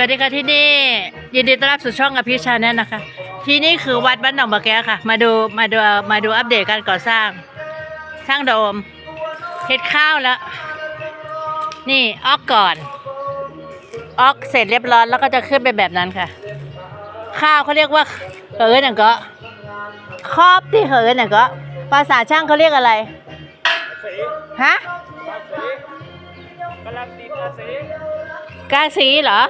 วัสดีค่ะที่นี่ ยินดีต้อนรับสู่ช่องอภิชาแนลนะคะ ที่นี่คือวัดบ้านหนองบะแก้ค่ะ มาดูมาดูมาดูอัปเดตการก่อสร้างช่างโดมเฮ็ดข้าวแล้ว นี่ออกก่อน ออกเสร็จเรียบร้อยแล้วก็จะขึ้นไปแบบนั้นค่ะ ข้าวเขาเรียกว่าเหินน่ะก็ครอบที่เหินน่ะก็ภาษาช่างเขาเรียกอะไรฮะกำลังติดอาเสกาสีเหรอ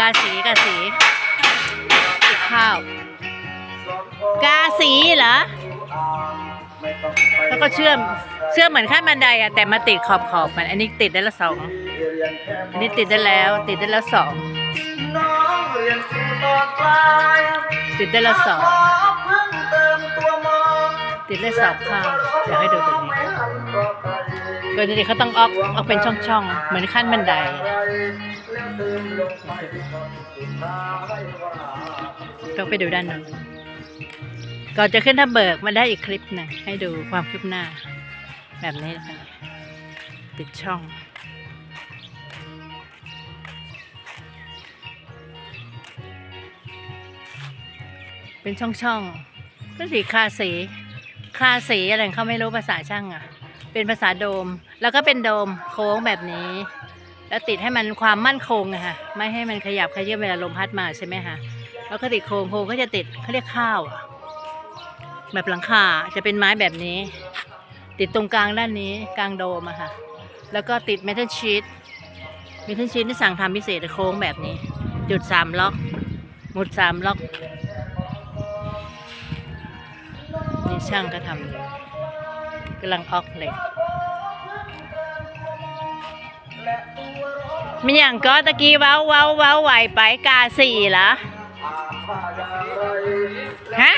กาสีกาสีติดข้าว กาสีเหรอ แล้วก็เชื่อมเชื่อมเหมือนขั้นบันไดอะแต่มาติดขอบขอบมัน อันนี้ติดได้ละสองอันนี้ติดได้แล้ว ติดได้แล้วสองติดได้ละสองติดได้สองข้าวอยากให้ดูตรงนี้โดยปกติเขาต้องออกออกเป็นช่องๆ เหมือนขั้นบันได แล้วเติมลงไปสุดท้ายว่าต้องไปดูด้านนู้นก่อนจะขึ้นทับเบิกมาได้อีกคลิปหนึ่งให้ดูความคืบหน้า แบบนี้นะคะติดช่องเป็นช่องๆเป็นสีคาสีคาสีอะไรเขาไม่รู้ภาษาช่างอะ เป็นภาษาโดม แล้วก็เป็นโดมโค้งแบบนี้ แล้วติดให้มันความมั่นคงอะค่ะไม่ให้มันขยับขยื่นเวลาลมพัดมาใช่ไหมคะแล้วก็ติดโครงโครงก็จะติดเขาเรียกข้าวแบบหลังคาจะเป็นไม้แบบนี้ ติดตรงกลางด้านนี้กลางโดมอะค่ะ แล้วก็ติดเมทัลชีตเมทัลชีตที่สั่งทำพิเศษโค้งแบบนี้ จุดสามล็อกหมุดสามล็อกนี่ช่างก็ทำอยู่กำลังออกเหล็ก มีอย่างก็ตะกี้เว้าเว้าเว้าไหวไปกาสี่เหรอฮะ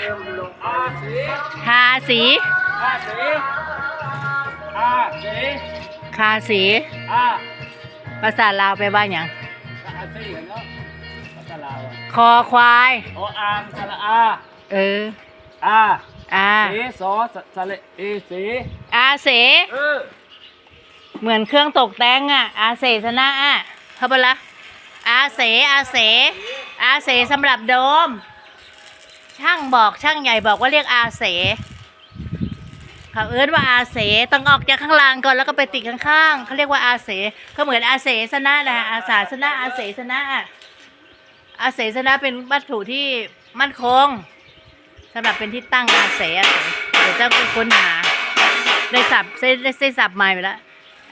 อาเสทาสีอาเสอาเสคาสีอาภาษาลาวไปลว่าอย่างอาเสเนาะภาษาลาวอะคอควายโออามสระอาเอออาอาเสสอสสระเอเสอาเสเออ เหมือนเครื่องตกแต่งอะ อาเสชนะอะเข้าไปละอาเสอาเส อาเสสำหรับโดม ช่างบอกช่างใหญ่บอกว่าเรียกอาเสเขาเอิ้นว่าอาเสต้องออกจากข้างล่างก่อนแล้วก็ไปติดข้างๆเขาเรียกว่าอาเสก็เหมือนอาเสสนะนะอาสาสนะอาเสสนะอาเสสนะเป็นวัตถุที่มั่นคงสำหรับเป็นที่ตั้งอาเสอาเสเดี๋ยวต้องไปค้นหาได้สับได้ได้ได้สับใหม่ไปแล้ว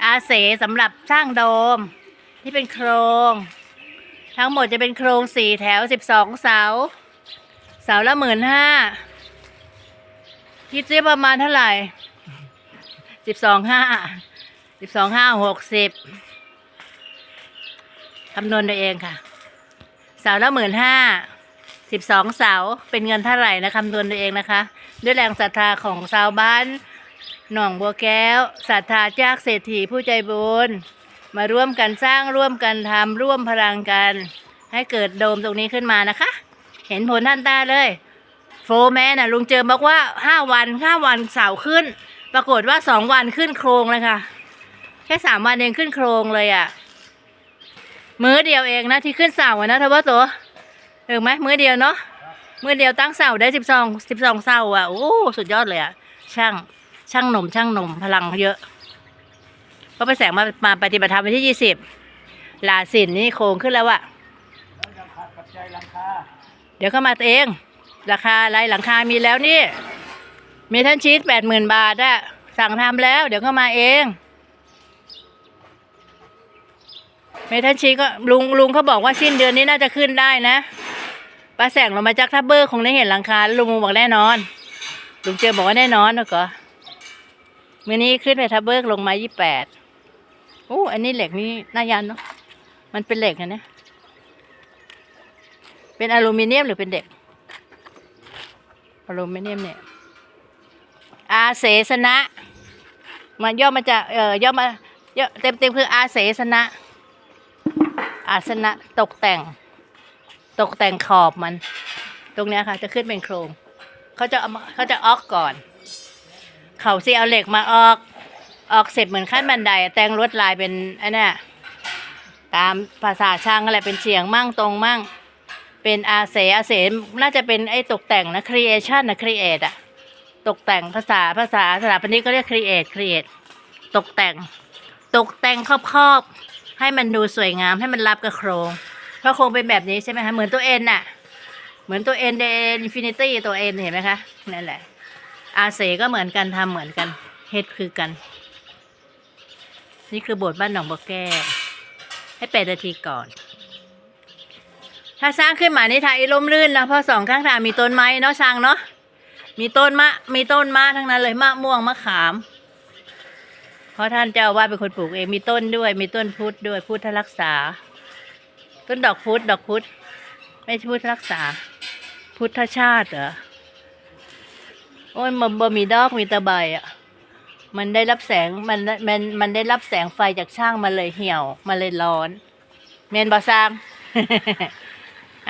อาเสสำหรับสร้างโดม ที่เป็นโครง ทั้งหมดจะเป็นโครงสี่แถวสิบสองเสา เสาละหมื่นห้าคิดซิประมาณเท่าไหร่สิบสองห้าสิบสองห้าหกสิบคำนวณตัวเองค่ะ เสาละหมื่นห้าสิบสองเสาเป็นเงินเท่าไหร่นะคำนวณตัวเองนะคะ ด้วยแรงศรัทธาของชาวบ้าน หนองบัวแก้วศรัทธาจากเศรษฐีผู้ใจบุญมาร่วมกันสร้างร่วมกันทำร่วมพลังกัน ให้เกิดโดมตรงนี้ขึ้นมานะคะ เห็นผลท่านตาเลย โฟร์แมนน่ะลุงเจิมบอกว่าห้าวันห้าวันเสาขึ้น ปรากฏว่าสองวันขึ้นโครงเลยค่ะแค่สามวันเองขึ้นโครงเลยอะ่ะ มื้อเดียวเองนะที่ขึ้นเสาอะนะทว่าตัวถึงไหมมื้อเดียวเนาะมื้อเดียวตั้งเสาได้สิบสองสิบสองเสาอะโอ้สุดยอดเลยอะ่ะช่าง ช่างหนุ่มช่างหนุ่มพลังเยอะเพราะไปแสงมามาปฏิบัติธรรมวันที่ยี่สิบลาสินนี่โครงขึ้นแล้วอะแล้วยังขาดปัจจัยราคาเดี๋ยวเข้ามาเอง ราคาอะไรหลังคามีแล้วนี่ มีท่านชีสแปดหมื่นบาทอะสั่งทำแล้ว เดี๋ยวเข้ามาเองเมทันชีสก็ลุงลุงเขาบอกว่าสิ้นเดือนนี้น่าจะขึ้นได้นะป้าแสงลงมาจากทับเบอร์คงได้เห็นหลังคาลุงบอกแน่นอน ลุงเจอบอกว่าแน่นอนนะก็ มื่อนี้ขึ้นไปทับเบอร์ลงมายี่แปดโอ้อันนี้เหล็กนี่น่ายันเนาะมันเป็นเหล็กนะเนี่ยเป็นอลูมิเนียมหรือเป็นเด็กอลูมิเนียมเนี่ยอาเสสนะมันย่อมาจากเอ่อย่อมาย่อเต็มเต็มๆคืออาเสสนะ อาสนะตกแต่ง ตกแต่งขอบมัน ตรงเนี้ยค่ะ จะขึ้นเป็นโครงเขาจะเอาเขาจะออกก่อน เขาสิเอาเหล็กมาออก ออกเสร็จเหมือนขั้นบันได แต่งลวดลายเป็นไอันนี้ตามภาษาช่างอะไรเป็นเฉียงมั่งตรงมั่ง เป็นอาเสอาเสน่าจะเป็นไอ้ตกแต่งนะ creation นะ create อะตกแต่งภาษาภาษาสถาปนิกก็เรียก create create ตกแต่ง ตกแต่งครอบๆ ให้มันดูสวยงามให้มันรับกับโครงเพราะโครงเป็นแบบนี้ใช่ไหมคะเหมือนตัวเอ็นน่ะ เหมือนตัวเอ็นเดนอินฟินิตี้ตัวเอ็นเห็นไหมคะนั่นแหละ อาเสก็เหมือนกันทำเหมือนกันเฮ็ดคือกัน นี่คือโบสถ์บ้านหนองบัวแก้วให้แปดนาทีก่อน ถ้าสร้างขึ้นมานี่ทางอีลมลื่นนะเพราะสองข้างทางมีต้นไม้เนาะช่างเนาะมีต้นมะมีต้นมะทั้งนั้นเลยมะม่วงมะขาม เพราะท่านเจ้าว่าเป็นคนปลูกเองมีต้นด้วย มีต้นพุทธด้วยพุทธรักษา ต้นดอกพุทธดอกพุทธไม่ใช่พุทธรักษา พุทธชาติเหรอ โอ้ยมันบ่มีดอกมีแตะใบอะ มันได้รับแสงมันมันมันได้รับแสงไฟจากช่างมันเลยเหี่ยวมันเลยร้อนเมนบอซาง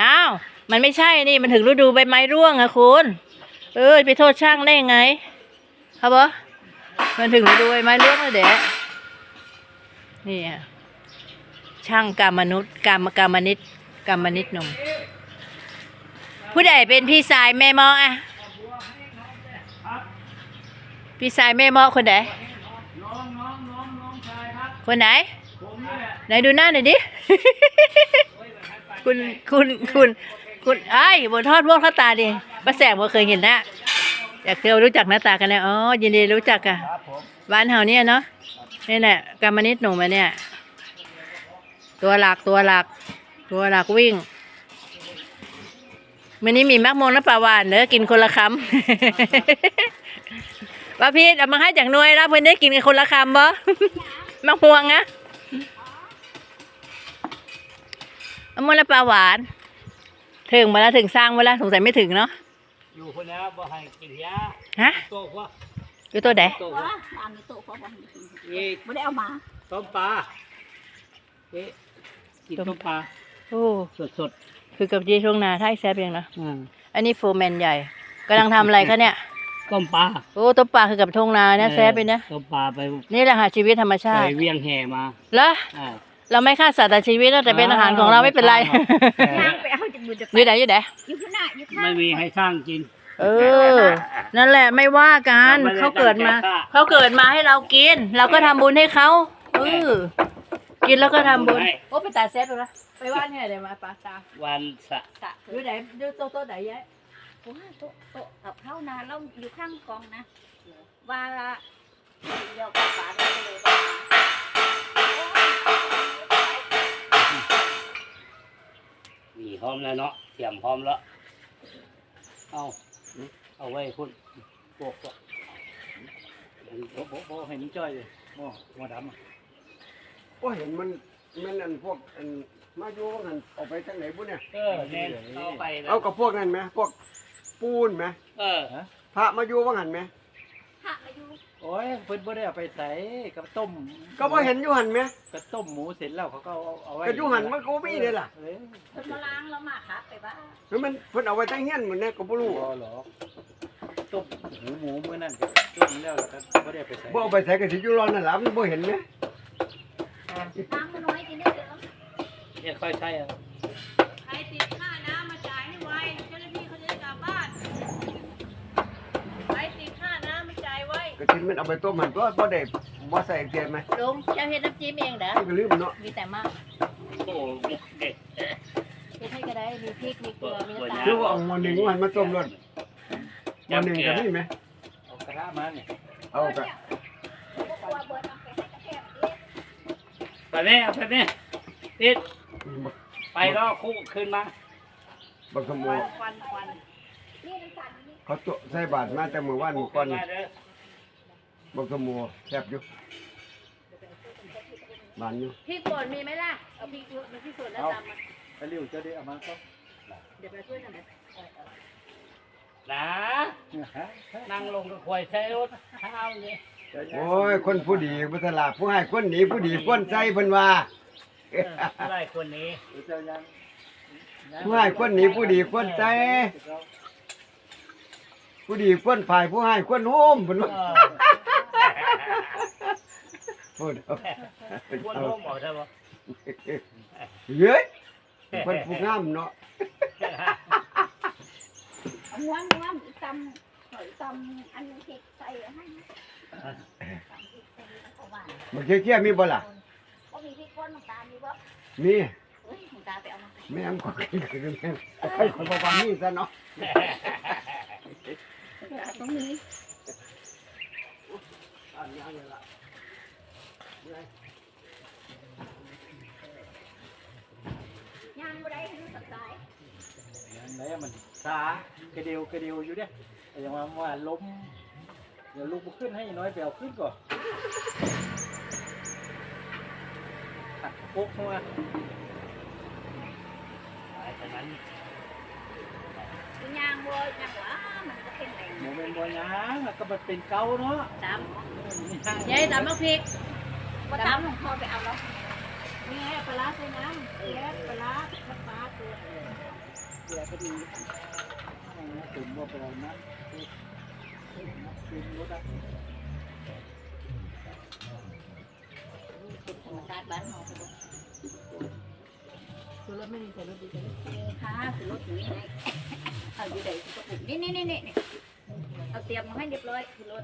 อ้าวมันไม่ใช่นี่มันถึงฤดูใบไม้ร่วงอะคุณ เออไปโทษช่างได้ยังไงครับบอมันถึงฤดูใบไม้ร่วงแล้วเด็นี่อะช่างกรรมมนุษย์กรรมกรรมนิตกรรมนิตหนุ่มผู้ใดเป็นพี่สายแม่หมออะ พี่สายแม่หมอคนไหนน้องน้องน้องน้องชายครับคนไหนผมนี่แหละไหนดูหน้าหน่อยดิ คุณคุณคุณคุณไอ้ยบนทอดพวกข้าวตาดิป้าแสงบ่เคยเห็นหน้าอยากเคยรู้จักหน้าตากันนะอ๋อยินดีรู้จักอะครับผมบ้านเฮาเนี่ยเนาะนี่แหละกรรมนิดหนุ่มมาเนี่ย ตัวหลักตัวหลัก ตัวหลักวิ่งวันนี้มีมักมงและปลาหวานเด้อกินคนละคำ ว่าพี่เอามาให้จากหน่วยรับเพื่อนได้กินกันคนละคำบ่มักม่วงนะเอามงและปลาหวาน ถึงมาแล้วถึงสร้างมาแล้วสงสัยไม่ถึงเนาะ อยู่คนแล้วบ่ให้กินยาฮะ โตกว่าอยู่ตัวไหนโตกว่าว่าตามในโต๊ะเพราะว่าอีกไม่ได้เอามาต้มปลาเอ๊ะกินต้มปลาโอ้สดสดคือกับที่ช่วงนาไทยแซบยังเนาะๆอ่าอันนี้โฟร์แมนใหญ่กำลังทำอะไรคะเนี่ย ต้มปลาโอ้ตัวปลาคือกับทงนาเนี่ยแซบไปเนี่ยต้มปลาไปนี่แหละค่ะชีวิตธรรมชาไปติเวียงแห่มาแล้วอ่าเราไม่ฆ่าสัตว์แต่ชีวิตนะแต่เป็นอาหารของเราไม่เป็นไรเออนั่งไปเอาจากมือจะอยู่ไหนอยู่ไหนอยู่ข้างหน้าอยู่ข้างไม่มีให้สร้างกิน เออ นั่นแหละไม่ว่ากันเราไม่ได้เขาเกิดมาตั้งใจฆ่าเขาเกิดมาให้เรากิน เราก็ทำบุญให้เขาเออกินแล้วก็ทำบุญให้โอ้ไปตาเซฟไปปะไปว่านเนี่ยเดี๋ยวมาปลาตาวันสะตะอยู่ไหนอยู่โต๊ะโต๊ะไหนยา ยว่าโต๊ะโต๊ะกับข้าวนาเราอยู่ข้างกองนะว่าเดี๋ยวกับฝาได้เลยมีพร้อมแล้วเนาะเตรียมพร้อมแล้ว เอาเอาไว้คุณโบกก็โบกโบกโบกให้มันจ้อยเลยโม่หัวดำอะก็เห็นมันมันอันพวกอันมาอยู่ว่างันออกไปทางไหนบุเนี่ยเออแน่นเอาไปแล้วเอากับพวกนั้นไหมพวก ปูนไหมเออพระมาอยู่ว่างันไหมหักอายุโอ้ยเพิ่นบ่ได้เอาไปใส่กับต้มก็บ่เห็นอยู่หันไหมกับต้มหมูเสร็จแล้วเขาก็เอาเอาไว้ก็อยู่หันมันก็บ่มีเลยล่ะเอ้ยคนมาล้างแล้วมาครับไปบ้านแล้วมันเพิ่นเอาไว้ตั้งเฮียนเหมือนเนี่ยก็บ่รู้บ่หรอกต้มหูหมูมื้อนั้นก็ต้มแล้วแล้วก็บ่ได้เอาไปใส่บ่เอาไปใส่กระสิอยู่รอนั่นล่ะมันบ่เห็นไหมล้างมาน้อยกินได้เยอะเนี่ยค่อยใช่อะใครติดค่าน้ำมาจ่ายให้ไวเจ้าหน้าที่เขาจะได้กลับบ้านใครติดค่าน้ำมาจ่ายไว้ กระสินมันเอาไปต้มมันก็บ่ได้บ่ใส่เกลือไหมลุงเจ้าเฮ็ดน้ำจิ้มเองเด้อมันก็ลืมเนาะมีแต่มากโอ้เด็ดเฮ็ดให้ก็ได้มีพริกมีเกลือมีน้ำตาลคือว่าเอาหม้อหนึงหันมาต้มรสหม้อหนึงก็มีไหมเอากระทะมาเนี่ยเอากะตัวเบิร์ดเอาไปให้กระแทกเไปแม่ไปแม่ติดไปก็คู่ขึ้นมาบักขโมควันควันควันนี่น้ำตาลนี่เขาตใส่บาตรมาแต่เมื่อวานคู่ก่อขึ้น นมาเด้อบักขโมแซ่บอยู่บานอยู่พริกป่นมีไหมล่ะ เอาพริกเยอะมาพริกป่นแล้วตำมาไปเร็วเจ้าได้เอามาก็เดี๋ยวไปช่วยกันเดี๋ยวนะนั่งลงกับควายใช้รถเท้าเนี่ยโอ้ย คนผู้ดีบ่ตลาดผู้ให้คนหนีผู้ดีคนใจเพิ่นว่าไล่คนนี้เจ้ายังผู้ให้คนหนีผู้ดีคนใจผู้ดีคนฝ่ายผู้ให้คนโฮมเพิ่นว่าเออ พูดเอาวนเอาโลกบอกใช่ปะเฮ้ยเพิ่นผู้งามเนาะเอาม้วนม้วนตำหอยตำอันนี้พริกใส่ให้ตำพริกใส่แล้วก็หวานบ่เคี้ยวๆมีบ่ล่ะก็มีพริกป่นน้ำตาลมีบ่มีเฮ้ยน้ำตาลไปเอามาแม่งก็คือแม่งให้คนบ่ว่ามีซะเนาะตรงนี้อันนี้ล่ะ ย่างบ่ได้ให้มันสับสายอย่างไรมันสากระเดียวกระเดียวอยู่เด้แต่ยังว่าว่าล้มเดี๋ยวลูกบ่ขึ้นให้น้อยไปเอาขึ้นก่อนขัดโคกเข้ามาฉะนั้นย่างบ่ย่างหวามันก็เป็นไรโมเมนต์บ่หยังอะก็มันเป็นเก่าเนาะตำยายตำมะพริก บ่ตำของพ่อไปเอาแล้วนี่ไงปลาร้าใส่น้ำเอ๊ะปลาร้าน้ำปลาตัวเดี๋ยวก็ดีถึงว่าไปเอานะเป็นรถอะธรรมชาติบ้านเฮาไปบ่คือรถไม่ดีใส่รถดีใส่รถเออค่ะคือรถนี้ไงเอาอยู่ใดก็ปลูกนี่นี่นี่นี่เอาเตรียมมาให้เรียบร้อยคือรถ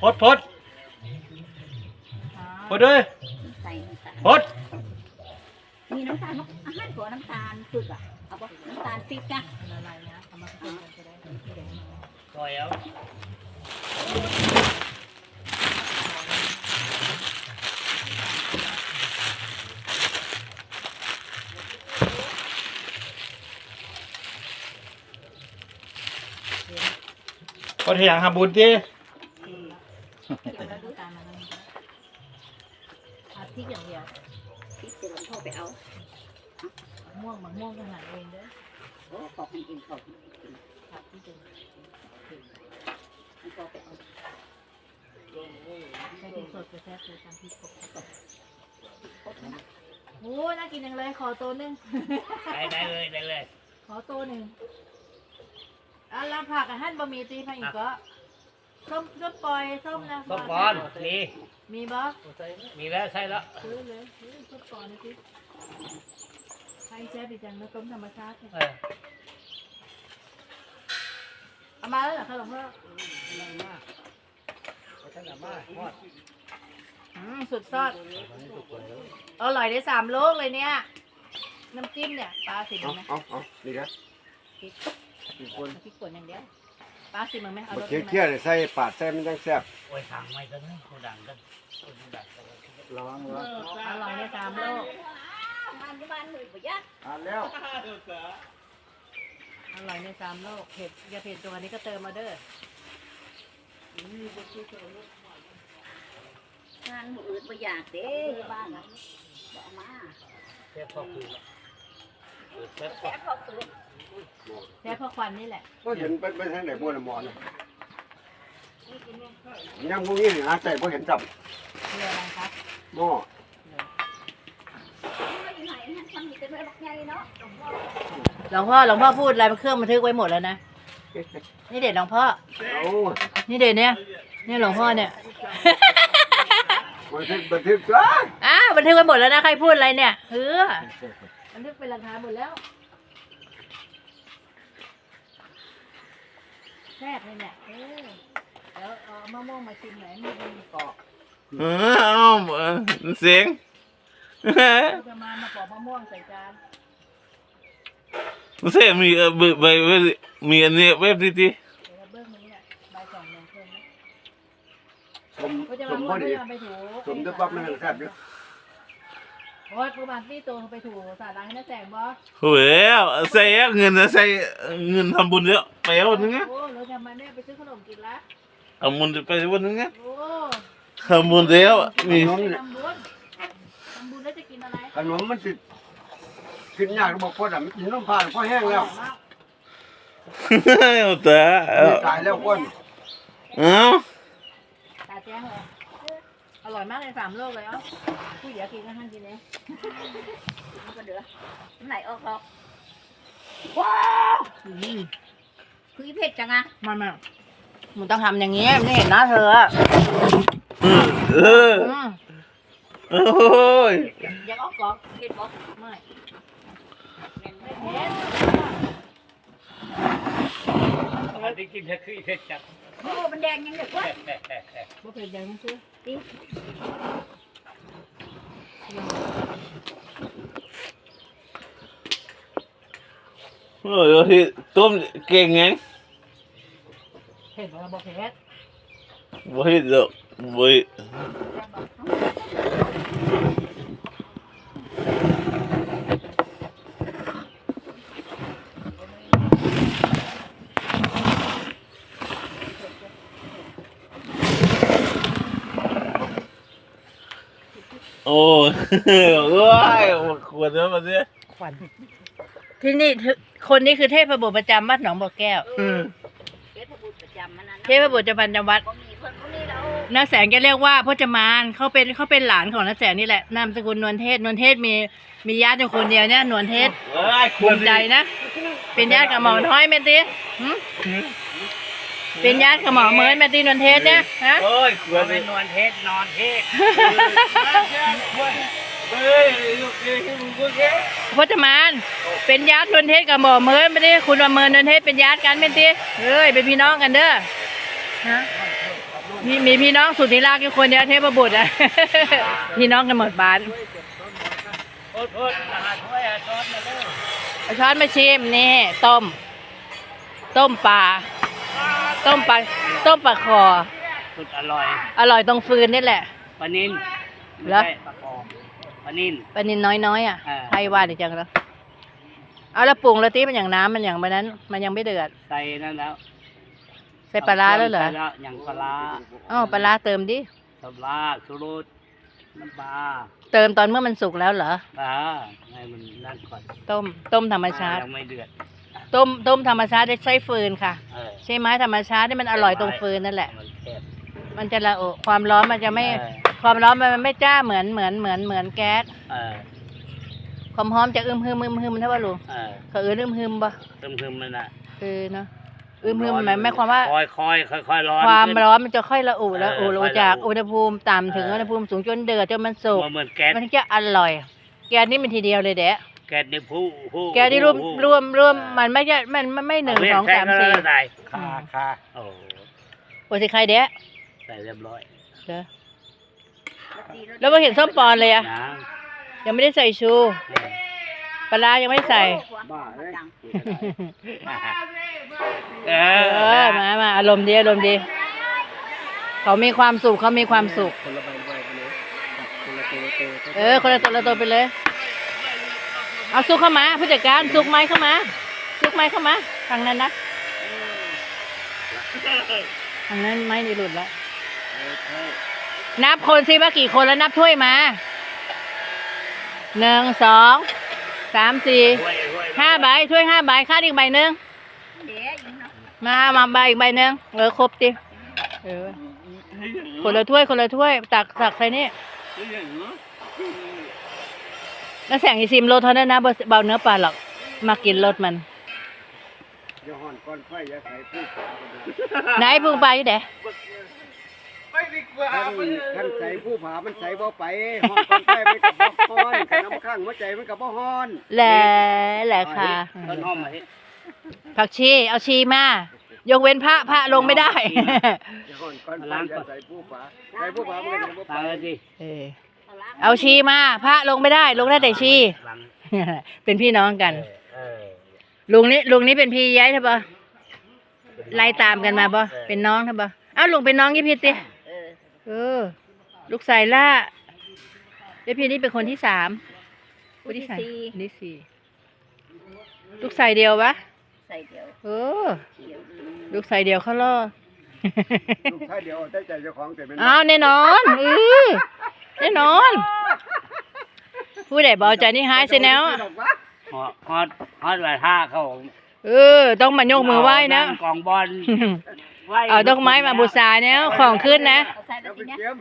พดพดพดเอ้ยใส่น้ำตาลพดมีน้ำตาลอาหารตัวน้ำตาลปึกอะเอาปะน้ำตาลปิ๊กนะละลายนะเอามาผสมกันจะได้ไม่แดงซอยเอาพดให้ยังหาบุญดิ เขียวแล้วดู ตามมาแล้วนี่อาพริกอย่างเดียว พริกเดี๋ยวหลวงพ่อไปเอา ม่วงมะม่วงขนาดเองเด้อ โอ้ ขอบคุณอินขอบคุณอินผักที่เป็นหลวงพ่อไปเอาใส่พริกสดจะแซ่บเลยตามพริกสดโอ้น่ากินจังเลยขอตัวหนึงได้ได้เลยได้เลยขอตัวหนึ่งอะแล้วผักอาหารบะหมี่ตีผักอีกก็ส้มส้มปล่อยส้มนะส้มบอลมีมีบ่มีแล้วใช่แล้วซื้อเลยซื้อส้มปล่อยนี่สิใครแซ่บอีกจังนะต้มธรรมชาติเออ เอามาแล้วเหรอคะหลวงพ่อท่านอามาฮอดอืมสุดซอดอร่อยได้สามโลกเลยเนี่ย น้ำจิ้มเนี่ยปลาสิบเอาไหมเอาเอานี่นะพริกอีกคนพริกป่นอย่างเดียวปลาสิบมั้งไหมเอาบ่รสเคี้ยวไหมเคี้ยวใส่ปาดใส่มันจังแซ่บโอ้ยทางไม่กันนะกูดังกันกูดังกันระวังระวังอร่อยได้สามโลกบ้านที่บ้านมือบ่ยากอ่านแล้ว อร่อยในสามโลกเผ็ดอย่าเผ็ดตัวนี้ก็เติมมาเด้องานมืออื่นบ่อยากเด้บ้านนะบ่เอามาเทียบพ่อคือเทียบแซ่บพอสุดแค่พอควันนี่แหละก็เห็นเป็นเป็นทางไหนบ่ละหมอนะยังพวกนี้หาใส่บ่เห็นจับคืออะไรครับหม้ออยู่ไหนนะมันมีแต่เมื่อบักใหญ่เนาะหลวงพ่อหลวงพ่อพูดอะไรเครื่องบันทึกไว้หมดแล้วนะนี่เด็ดหลวงพ่อเอานี่เด็ดเนี่ยนี่หลวงพ่อเนี่ยบันทึกบันทึกซะอ้าวบันทึกไว้หมดแล้วนะใครพูดอะไรเนี่ยเออบันทึกเป็นหลักฐานหมดแล้วแซ่บเลยเนี่ยเออแล้วเอามะม่วงมาชิมหน่อยมีมีกรอบเออเอาเออเสียง เราจะมามาปอกมะม่วงใส่จานเสียงมีเออเบใบเว็บมีอันนี้เว็บดีดีเดี๋ยวเราเบิ้งนี้เนี่ยใบสองหนึ่งเครื่องนะสมก็จะสมามม่วบ่งก็ดีจะไปถูสมด้วยปั๊บมันแซ่บอยู่โอ้ยประมาณที่ตัวไปถูสาดล้างให้น้าแสงบ่โอ้ยใส่เงินนะใส่เงินทำบุญเยอะไปวันนึงอะโอ้เราทำมาเนี่ยไปซื้อขนมกินละทำบุญไปวันนึงอะโอ้ทำบุญแล้วมีทำบุญทำบุญแล้วจะกิ นอะไรขนมมันสิกินยากบ่พอดอะมันกินน้ำผ่านพอแห้งแล้วเอาแต่นี่ตายแล้วคนเอาตาแจ้งเลยอร่อยมากเลยสามโลกเลยเอ้าผู้เดี๋ยวกินก็ห้างกินเลยมันก็เดือดมันไหลออกหรอกอืมคืออีเผ็ดจังอะมันมันมันต้องทำอย่างนี้ไม่เห็นหน้าเธออะเอออืม โอ้ยอยากออกก่อนเผ็ดบอกไม่เผ็ดไม่เผ็ดมันได้กินแค่คืออีเผ็ดจัดโอ้มันแดงยังเด็กวะบ่เผ็ดยังซื้อโอ้ยที่ต้มเก่งไงเผ็ดบ่บ่เผ็ดบ่เห็นดอกบ่เห็น โอ้ยเอ้ยควรเนอะมันเนี่ยขวัญที่นี่ทึคนนี้คือเทพบุตรประจำวัดหนองบัวแก้วอืมเทพบุตรประจำมันนะเทพบุตรประจำวัดก็มีคนคน นี้เราน้าแสงจะเรียกว่าพจมานเขาเป็นเขาเป็นหลานของน้าแสงนี่แหละนามสกุลนวลเทศนวลเทศมีมีญาติอยู่คนเดียวเนี่ยนวลเทศเอ้ยคภูวรมิใจนะ เป็นญาติกับหมอน้อยเมนตีหึเป็นญาติกับหมอเมินเมนตีนวลเทศเนี่ยฮะโอ้ยควรเป็นนวลเทศนอนเทศเฮ้ยลูกเอ้ยมึงกูแกพจมานเป็นญาตินวลเทศกับหมอเมินไม่ได้คุณว่าเมินนวลเทศเป็นญาติกันเมนตีเอ้ยเป็นพี่น้องกันเด้อฮะ มีมีพี่น้องสุดที่รักอยู่คนเดียวเทพบุตรอะพี่น้องกันหมดบ้านโทษโทษอาหารถ้วยอาช้อนมาเด้อเอาช้อนมาชิมนี่ต้ม ต้มปลาต้มปลาต้มปลาคอ สุดอร่อย อร่อยตรงฟืนนี่แหละปลานินเหรอ ไม่ใช่ปลาคอปลานินปลานินน้อยๆอะอ่าใครว่าดีจังแล้วเอาแล้วปรุงแล้วตีมันอย่างน้ำมันอย่างแบบนั้น มันยังไม่เดือด ใส่นั่นแล้ว ใส่ปลาร้าแล้วเหรอ ใส่แล้วอย่างปลาร้าอ๋อปลาร้าเติมดิ ปลาร้าสุรุตน้ำปลาเติมตอนเมื่อมันสุกแล้วเหรอ ปลาให้มันนั่นก่อนต้ม ต้มธรรมชาติ ยังไม่เดือดต้ม ต้มธรรมชาติได้ใช้ฟืนค่ะ เออใช่ไหมธรรมชาตินี่มันอร่อยตรงฟืนนั่นแหละ มันแซ่บมันจะละอุความร้อนมันจะไม่ เออความร้อนมันไม่จ้าเหมือน เหมือน เหมือน เหมือนแก๊ส เออความหอมจะอึมฮึมอึมฮึมนะว่าลุงเออเขาเอื้ออึมฮึมปะเติมเติมมันอะ เออเนาะ อึมฮึมหมายไม่ความว่า ค่อยค่อยค่อยค่อยๆร้อนความขึ้น ร้อนมันจะค่อยระอุแล้วเออุอระค่อุอยจากระอุอุณหภูมิต่ำถึงเอออุณหภูมิสูงจนเดือดจนมันสุกเหมือนแก๊สมันถึงจะอร่อย แกนี่มันทีเดียวเลยเดะแก๊สในผู้ผู้แกนี่รวมรวมรวมมันไม่ใช่มันมันไม่หนึ่งสองสามสี่ได้คาคาโอ้โอ้สิใครเดะใส่เรียบร้อยเด้อแล้วมาเห็นส้มปอนเลยอะนะยังไม่ได้ใส่ชู ปลาร้ายังไม่ได้ใส่ บ้าเลยเอเอออ มามาอารมณ์ดีอารมณ์ดี เขามีความสุขเขามีความสุข คนละใบใบกันเลยคนละตัวตัวตัวเออ คนละตัวละตัวไปเลย เอาซุกเข้ามาผู้จัดการซุกไม้เข้ามาซุกไม้เข้ามาทางนั้นนะทางนั้นไม้นี่หลุดแล้ว นับคนสิว่ากี่คนแล้วนับถ้วยมาหนึ่งสอง สามสี่ห้าใบถ้วยห้าใบคาดอีกใบหนึ่งเดี๋ยวอีกเนาะมามาใบอีกใบหนึ่งเออครบดิเออคนละถ้วยคนละถ้วยตักตักใส่นี่แล้วแสงอีซิมโลเท่านั้นนะบ่เบาเนื้อปลาหรอก มากินรสมันเดี๋ยวห่อนก้อนไฟอย่าใส่ผู้ไหนพึ่งปลาอยู่ไหน ท่านท่านใส่ผู้ผามันใส่บ่ไปห่อนก้อนไฟมันกับบ่ฮ้อนขน้ำข้างหัวใจมันกับบ่ฮ้อนแหละแหละค่ะต้นหอมมาให้ผักชีเอาชีมายกเว้นพระพระลงไม่ได้อย่าห่อนก้อนไฟอย่าใส่ผู้ผาใส่ผู้ผามันก็จะบ่ตามไปเลยสิเออเอาชีมา พระลงไม่ได้ ลงได้แต่ชีหลังเป็นพี่น้องกันเออลุงนี่ลุงนี่เป็นพี่ย้ายใช่ปะไล่ตามกันมาปะเป็นน้องใช่ปะอ้าวลุงเป็นน้องยี่พี่ติ เออเออ ลูกสายล่าเดี๋ยวพี่นี่เป็นคนที่สามคนที่สามคนที่สี่ลูกสายเดียวปะใส่เดียวเออเดียวลูกสายเดียวเขาล่อ ลูกชายเดียวเอาแต่ใจเจ้าของแต่เป็นอ้าวแน่นอนเออแน่นอนผู้ใดเบาใจนี่หายเสียแล้วฮอดฮอดฮอดไหวท่าเขาเออ ต้องมายกมือไหว้นะ เากองบอลไหว้ เอาดอกไม้มาบูชาเนี่ยของขึ้นนะ เอาใส่แล้แล้ววทีไปเนี้ยเกี่ยม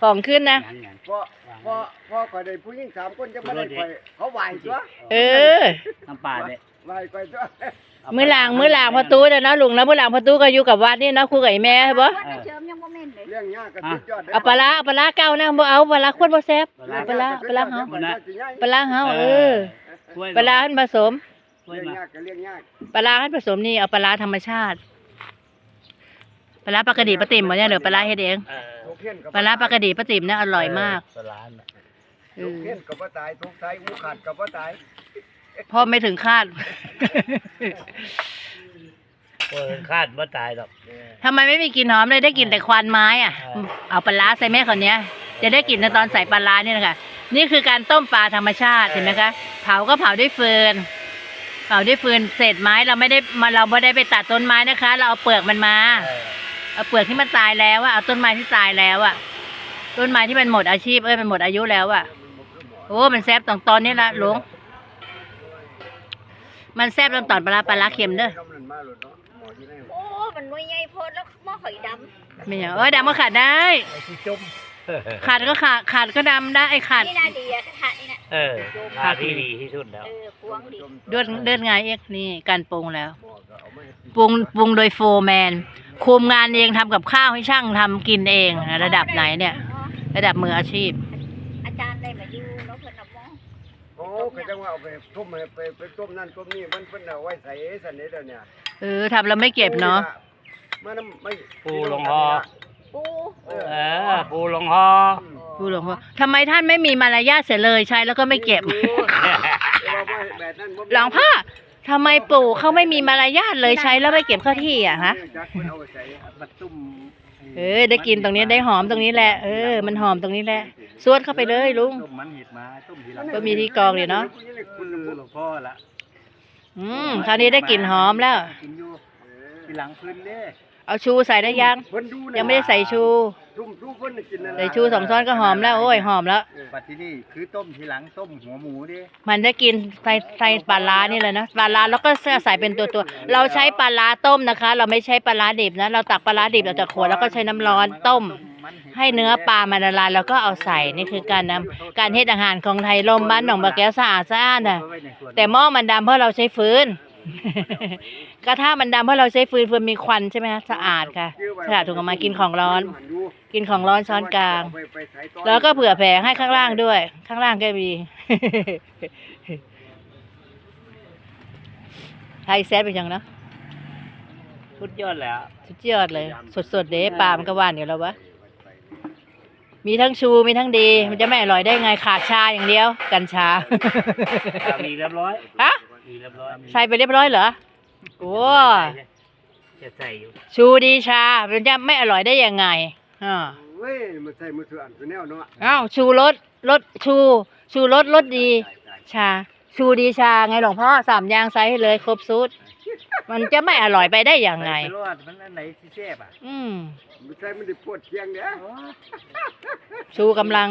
ขของขึ้นนะหยังหยังเพราะเพราะเพราะข่อยได้ผู้หญิงสามคนจะมาได้ข่อยเขาไหวตัวเออ น้ำปลาเนี่ยไหวข่อยตัวมือหลางมือหลางพอตู้เด้อนะลุงนะมือหลางพอตู้ก็อยู่กับวัดนี่นะครูกับไอ้แม่ใช่ปะว่าได้เชิมยังบ่แม่นเลยเรื่องยากกับสุดยอดด้เอาปลาร้าเอาปลาร้าเก่านะบ่เอาปลาร้าขวดบ่แซ่บปลาร้าปลาร้าเหรอปลาร้าเฮาเออถ้วยปลาร้าให้ผสมถ้วยเรื่องมายากกับเรื่องยากปลาร้าให้ผสมนี่เอาปลาร้าธรรมชาติ ปลาร้าปลากระดีปลาติ่มบ่เนี่ยหรือปลาร้าเฮ็ดเองเออทุกเพี้ยนกับปลาร้าปลากระดีปลาติ่มเนี่ยอร่อยมากปลาร้าเนี่ยเอทุกอเพี้ยนกับว่าตายทุกตายหูขาดกับว่าตายพ่อไม่ถึงคาด เปิดคาดว่าตายหรอก ทำไมไม่มีกลิ่นหอมเลยได้กลิ่นแต่ควันไม้อะ เออ เอาปลาร้าใส่แม่คนเนี้ย จะได้กลิ่นในตอนใส่ปลาร้าเนี่ยนะคะนี่คือการต้มปลาธรรมชาติเห็นไหมคะเผาก็เผาด้วยฟืนเผาด้วยฟืนเศษไม้เราไม่ได้มาเราไม่ได้ไปตัดต้นไม้นะคะ เราเอาเปลือกมันมา เออ เอาเปลือกที่มันตายแล้วอะเอาต้นไม้ที่ตายแล้วอะต้นไม้ที่มันหมดอาชีพเอ้ยมันหมดอายุแล้วอะโอ้มันแซ่บตรงตอนนี้ละหลวงมันแซ่บตรงตอนปลาร้าปลาร้าเค็มเด้อกำนันมาหลดเนาะหมอที่ไหนโอ้มันน้อยใหญ่โพดแล้วหม้อหอยดไม่เอาเอ้ยดำก็ขาดได้ไอ้ที่จุ่มขาดก็ขาดขาดก็ดำได้ไอ้ขาดำนี่น่าดีอะกระทะนี่นะเออทาที่ดีที่สุดแล้วเออพวงดีเดือดเดือดไงเอ็กนี่การปรุงแล้วหมอก็เอามาให้กินปรุงปรุงโดยโฟร์แมน คุมงานเองทำกับข้าวให้ช่างทำกินเองนะระดับไหนเนี่ย ระดับมืออาชีพ อาจารย์ได้มาอยู่เนาะเพิ่นเอาหม้อโอ้ก็จังว่าเอาไปต้มให้ไปไปต้มนั่นต้มนี่มันเพิ่นเอาไว้ใส่สันนี้เดี๋ยวเนี่ยเออทำแล้วไม่เก็บเนาะเมื่อนั้นไม่ปูลงคอ ปูเออเออปูลงคอผู้หลวงพ่อทำไมท่านไม่มีมารยาทเสียเลยใช้แล้วก็ไม่เก็บหลวงพ่อ ทำไมปู่เขาไม่มีมารยาทเลยใช้แล้วไม่เก็บเข้าที่อะฮะจักมันเอาไปใส่บัดตุ่มเออ ได้กินตรงนี้ได้หอมตรงนี้แหละ เออ มันหอมตรงนี้แหละสวดเข้าไปเลยลุง ต้มมันเห็ดมาต้มทีหลังก็มีที่กองเลยเนาะคือหลวงพ่อละอืม คราวนี้ได้กลิ่นหอมแล้ว กินอยู่ทีหลังพื้นเด้ เอาชูใส่ได้ยัง เพิ่นดูนะยังไม่ได้ใส่ชูซุ่มชูเพิ่นน่ะกินนั่นใส่ชูสองช้อนก็หอมแล้วโอ้ยหอมแล้ว ปัดที่นี่คือต้มทีหลังต้มหัวหมูเด้มันได้กินใส่ใส่ปลาร้านี่เลยนะปลาร้าแล้วก็ใส่เป็นตัวตัวๆเราใช้ปลาร้าต้มนะคะ เราไม่ใช้ปลาร้าดิบนะเราตักปลาร้าดิบเราจากขวดแล้วก็ใช้น้ำร้อนต้มให้เนื้อปลามันละลายแล้วก็เอาใส่นี่คือการนำการเฮ็ดอาหารของไทยลมบ้านหนองบะแก้วสะอาดสะอ้านน่ะแต่หม้อมันดำเพราะเราใช้ฟืน กระทะมันดำเพราะเราใช้ฟืนฟืนมีควันใช่ไหมคะสะอาดค่ะสะอาดถูกเอามากินของร้อน กินของร้อนช้อนกลาง แล้วก็เผื่อแผ่ให้ข้างล่างด้วย ข้างล่างก็มีไทยแซดเป็นยังเนาะสุดยอดแล้วสุดยอดเลย สดๆเด้ปลามันก็หวานอยู่แล้ววะมีทั้งชูมีทั้งดี มันจะไม่อร่อยได้ไงขาดชาอย่างเดียว กัญชามีเรียบร้อยฮะ มีเรียบร้อยใส่ไปเรียบร้อยเหรอโอ้จะใส่อยู่ชูดีชามันจะไม่อร่อยได้ยังไงอ่าเว้ยมันใส่มือถืออันคือแนวเนาะอ้าวชูรสรสชู ชูรสรสดี ชา ชูดีชาไงหลวงพ่อสามอย่างใส่ให้เลยครบสูตรมันจะไม่อร่อยไปได้ยังไงปรอดมันอันไหนที่แซ่บอะอืมมันใส่มันได้ปวดเคียงเด้อชูกำลัง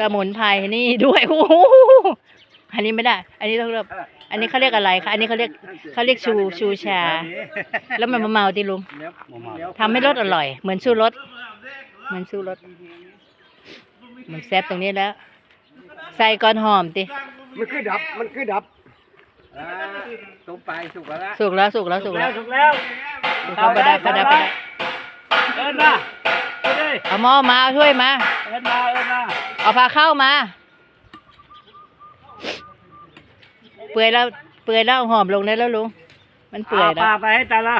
สมุนไพรนี่ด้วยโอ้โห อันนี้ไม่ได้ อันนี้ต้องเรียกอันนี้เขาเรียกอะไรคะ อันนี้เขาเรียกเขาเรียกชูชูชา แล้วมันมาเมาติลุงทำให้รสอร่อย เหมือนชูรส เหมือนชูรส มันแซ่บตรงนี้แล้ว ใส่ก่อนหอมติมันคือดับ มันคือดับอ่าต้มไปสุกแล้วละสุกแล้วสุกแล้วสุกแล้แล้ววถูกแล้วสุกเข้าไปได้ไปได้ไปได้เอินมาเอินเลยเอาหม้อมาเอาถ้วยมาเอินมาเอินมาเอาพาเข้ามา เปื่อยแล้วเปื่อยแล้วเอาหอมลงได้แล้วลุงมันเปื่อยเอาแล้ปลาวไปให้ตาละ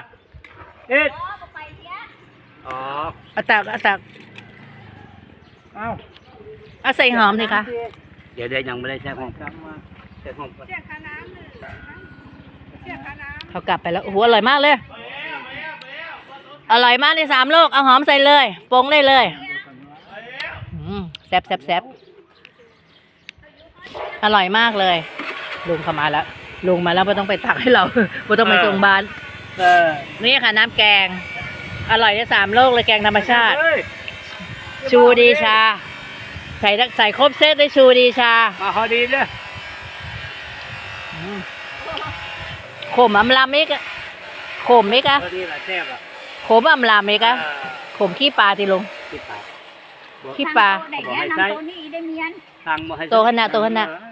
เอ็ดอ๋อบ่ไปเสียอ๋อเอาตักเอาตักเอ้าเอาใส่หอมสิคะเดี๋ยวเดี๋ยวยังไม่ได้ใช้ห้องกลับมาใช้ห้องก่อนเขากลับไปแล้วโอ้โหอร่อยมากเลย อร่อยมากในสามโลก เอาหอมใส่เลยปรุงได้เลยอืมแซ่บแซ่บแซ่บอร่อยมากเลย ลุงเข้ามาแล้วลุงมาแล้วไม่ต้องไปตักให้เราไม่ต้องไปส่งบ้านเออนี่ค่ะน้ำแกง อร่อยในสามโลกเลยแกงธรรมชาติ เฮ้ยชูดีชา ใส่ใส่ครบเซตได้ชูดีชามาพอดีเลยขมอำลามอีกอะขมอีกอะพอดีละแซ่บอะขมอำลามอีกอะขมขี้ปลาทีลุงติดปากขี้ปลาทงโตได้แนะนำตัวนี้ได้เมียนทางบ่ให้โตขนาดโตขนาด เ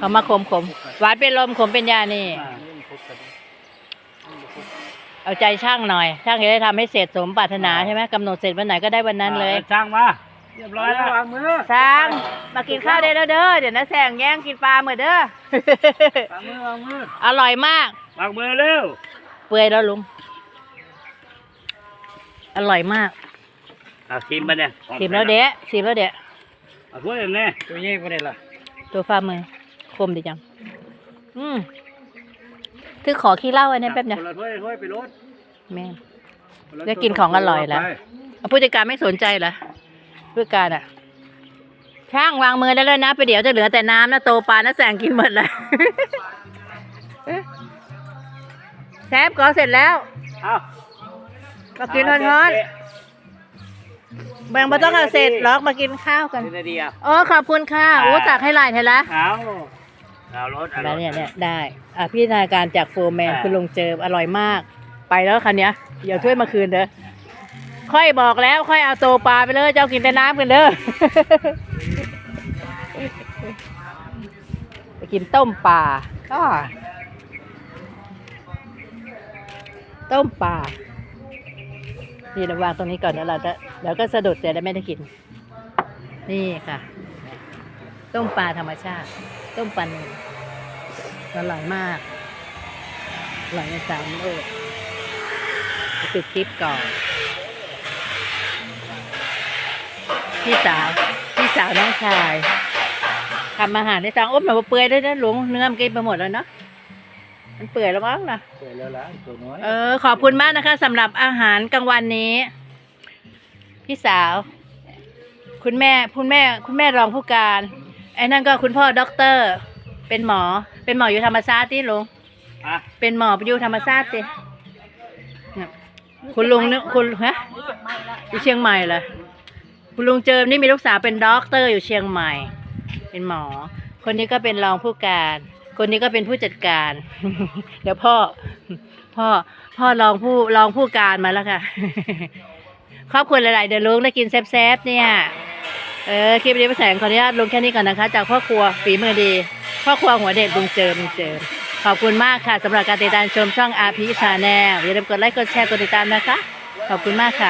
ขามาขมขมหวานเป็นลมขมเป็นยานี่อ่าเอาใจช่างหน่อย ช่างจะได้ทำให้เสร็จสมปรารถนาใช่ไหมกำหนดเสร็จวันไหนก็ได้วันนั้นเลยอ่าช่างมาเรียบร้อยแล้ววางมือสร้างมากินข้าวได้แล้วเด้อเดี๋ยวนะแสงแย่งกินปลาเหมือนเด้อวางมือวางมืออร่อยมากวางมือเร็วเปื่อยแล้วลุงอร่อยมากอะชิมมาเนี่ยชิมแล้วเดะชิมแล้วเดะอะพูดอย่างนี้ตัวนี้บ่ได้ล่ะตัวฟ้ามือ คมดีจัง อืมคือขอขี้เหล้าอันนี้แป๊บเดียวคนละถ้วยถ้วยไปรถแม่งคนละได้กินของอร่อยแล้วเอาผู้จัดการไม่สนใจเหรอผู้จัดการอะ ช่างวางมือได้แล้วนะไปเดี๋ยวจะเหลือแต่น้ำนะโตปลานะแสงกินหมดเลยแซฟก็เสร็จแล้วเอามากินร้อนๆแบ่งมาต้องเอาเสร็จหรอกมากินข้าวกันๆนาทีอะอ๋อขอบคุณค่ะโอ้ตักให้หลายเถอะละ เอาเอารถเอารแล้วถเนี่ยเนี่ยได้อะพี่นาการจากโฟร์แมนอ่าคุณลุงเจิมอร่อยมาก ไปแล้วคันเนี้ยอย่าช่วยมาคืนเด้อค่อยบอกแล้วค่อยเอาโตปลาไปเลยเจ้ากินแต่น้ำกันเด้อไปกินต้มปลาก็ต้มปลานี่เราวางตรงนี้ก่อนเดี๋ยวเราจะเดี๋ยวก็สะดุดเดี๋ยวได้ไม่ได้กิน นี่ค่ะ ต้มปลาธรรมชาติ ต้มปลาเนื้ออร่อยมากอร่อยในสามโลกปิดคลิปก่อน พี่สาว พี่สาวน้องชายทำอาหารได้สั่งโอ้มหนูเปื่อยด้วยนะหลวงเนื้อมันกินไปหมดแล้วเนาะมันเปื่อยแล้วมั้งนะเสร็จแล้วล่ะตัวน้อยเออขอบคุณมากนะคะสำหรับอาหารกลางวันนี้ พี่สาว คุณแม่คุณแม่ คุณแม่รองผู้การไอ้นั่นก็คุณพ่อด็อกเตอร์ เป็นหมอ เป็นหมออยู่ธรรมศาสตร์ที่ลุงอะเป็นหมออยู่ธรรมศาสตร์สิเนี่ยคุณลุงเนี่ยคุณฮะไม่ละอยู่เชียงใหม่เหรอคุณลุงเจิมนี่มีลูกสาวเป็นด็อกเตอร์อยู่เชียงใหม่ เป็นหมอ คนนี้ก็เป็นรองผู้การ คนนี้ก็เป็นผู้จัดการ เดี๋ยวพ่อ พ่อ พ่อรองผู้รองผู้การมาแล้วค่ะ ครอบครัวหลาย ๆ เดี๋ยวลุงได้กินแซ่บๆเนี่ย เออคลิปนี้ประแสงขออนุญาตลงแค่นี้ก่อนนะคะ จากพ่อครัวฝีมือดีพ่อครัวหัวเด็ดลุงเจิมลุงเจิมขอบคุณมากค่ะสำหรับการติดตามชมช่องอาพีชาแนลอย่าลืมกดไลค์กดแชร์กดติดตามนะคะ ขอบคุณมากค่ะ